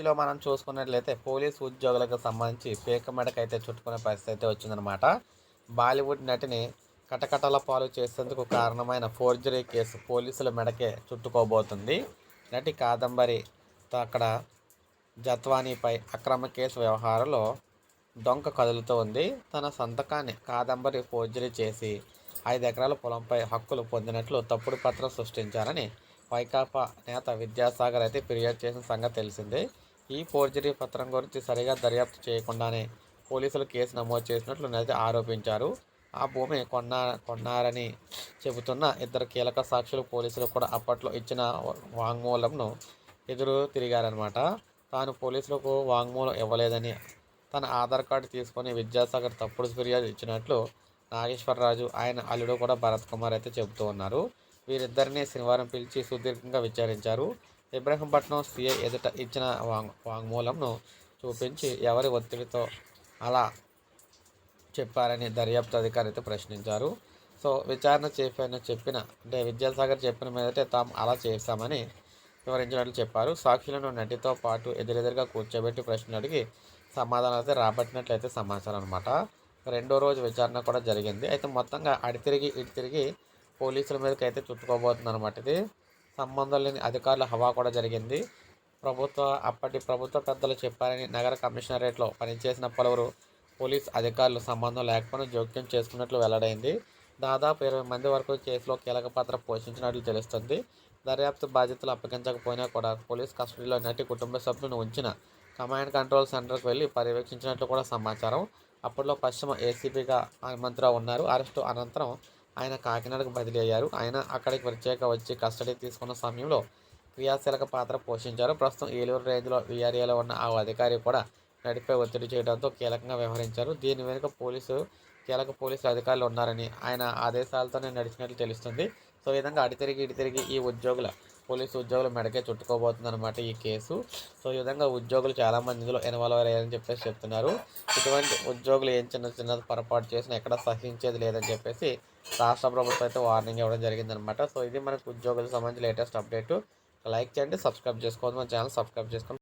ఏపీలో మనం చూసుకున్నట్లయితే పోలీస్ ఉద్యోగులకు సంబంధించి పేక మెడకైతే చుట్టుకునే పరిస్థితి అయితే వచ్చిందనమాట బాలీవుడ్ నటిని కటకటల పాలు చేసేందుకు కారణమైన ఫోర్జరీ కేసు పోలీసుల మెడకే చుట్టుకోబోతుంది. నటి కాదంబరి అక్కడ జత్వానీపై అక్రమ కేసు వ్యవహారంలో దొంక కదులుతూ ఉంది. తన సంతకాన్ని కాదంబరి ఫోర్జరీ చేసి ఐదు ఎకరాల పొలంపై హక్కులు పొందినట్లు తప్పుడు పత్రం సృష్టించారని వైకాపా నేత విద్యాసాగర్ అయితే ఫిర్యాదు చేసిన సంగతి తెలిసిందే. ఈ ఫోర్జరీ పత్రం గురించి సరిగా దర్యాప్తు చేయకుండానే పోలీసులు కేసు నమోదు చేసినట్లు నది ఆరోపించారు. ఆ భూమి కొన్నా కొన్నారని చెబుతున్న ఇద్దరు కీలక సాక్షులు పోలీసులు కూడా అప్పట్లో ఇచ్చిన వాంగ్మూలంను ఎదురు తిరిగారనమాట తాను పోలీసులకు వాంగ్మూలం ఇవ్వలేదని తన ఆధార్ కార్డు తీసుకొని విద్యాసాగర్ తప్పుడు ఫిర్యాదు ఇచ్చినట్లు నాగేశ్వరరాజు ఆయన అల్లుడు కూడా భరత్ కుమార్ అయితే చెబుతూ ఉన్నారు. వీరిద్దరిని శనివారం పిలిచి సుదీర్ఘంగా విచారించారు. ఇబ్రహీంపట్నం సీఐ ఎదుట ఇచ్చిన వాంగ్ వాంగ్మూలంను చూపించి ఎవరి ఒత్తిడితో అలా చెప్పారని దర్యాప్తు అధికారితో ప్రశ్నించారు. సో విచారణ చేపని చెప్పిన అంటే విద్యాసాగర్ చెప్పిన మీదటే తాము అలా చేశామని వివరించినట్లు చెప్పారు. సాక్షులను నటితో పాటు ఎదురెదురుగా కూర్చోబెట్టి ప్రశ్నలు అడిగి సమాధానం అయితే రాబట్టినట్లయితే సమాచారం అనమాట రెండో రోజు విచారణ కూడా జరిగింది. అయితే మొత్తంగా అడి తిరిగి ఇటు తిరిగి పోలీసుల మీదకి అయితే చుట్టుకోబోతుంది అనమాట ఇది. సంబంధం లేని అధికారుల హవా కూడా జరిగింది. ప్రభుత్వ అప్పటి ప్రభుత్వ పెద్దలు చెప్పారని నగర కమిషనరేట్లో పనిచేసిన పలువురు పోలీస్ అధికారులు సంబంధం లేకపోయినా జోక్యం చేసుకున్నట్లు వెల్లడైంది. దాదాపు ఇరవై మంది వరకు కేసులో కీలక పాత్ర పోషించినట్లు తెలుస్తుంది. దర్యాప్తు బాధ్యతలు అప్పగించకపోయినా కూడా పోలీస్ కస్టడీలో నటి కుటుంబ సభ్యులను ఉంచిన కమాండ్ కంట్రోల్ సెంటర్కి వెళ్ళి పర్యవేక్షించినట్లు కూడా సమాచారం. అప్పట్లో పశ్చిమ ఏసీపీగా హనుమంతరావు ఉన్నారు. అరెస్టు అనంతరం ఆయన కాకినాడకు బదిలీ అయ్యారు ఆయన అక్కడికి ప్రత్యేక వచ్చి కస్టడీ తీసుకున్న సమయంలో క్రియాశీలక పాత్ర పోషించారు. ప్రస్తుతం ఏలూరు రేంజ్లో వీఆర్ఏలో ఉన్న ఆ అధికారి కూడా నడిపై ఒత్తిడి చేయడంతో కీలకంగా వ్యవహరించారు. దీని వెనుక పోలీసు కీలక పోలీసు అధికారులు ఉన్నారని ఆయన ఆదేశాలతోనే నడిచినట్లు తెలుస్తుంది. సో ఈ విధంగా అడి తిరిగి ఇటు తిరిగి ఈ ఉద్యోగుల పోలీసు ఉద్యోగులు మెడకే చుట్టుకోబోతుంది అనమాట ఈ కేసు. సో ఈ విధంగా ఉద్యోగులు చాలామంది ఇందులో ఇన్వాల్వ్ అయ్యారని చెప్పేసి చెప్తున్నారు. ఇటువంటి ఉద్యోగులు ఏం చిన్న చిన్న పొరపాటు చేసినా ఎక్కడ సహించేది లేదని చెప్పేసి రాష్ట్ర ప్రభుత్వం అయితే వార్నింగ్ ఇవ్వడం జరిగిందనమాట సో ఇది మనకు ఉద్యోగులకు సంబంధించి లేటెస్ట్ అప్డేట్. లైక్ చేయండి సబ్స్క్రైబ్ చేసుకోండి మన ఛానల్ సబ్స్క్రైబ్ చేసుకోండి.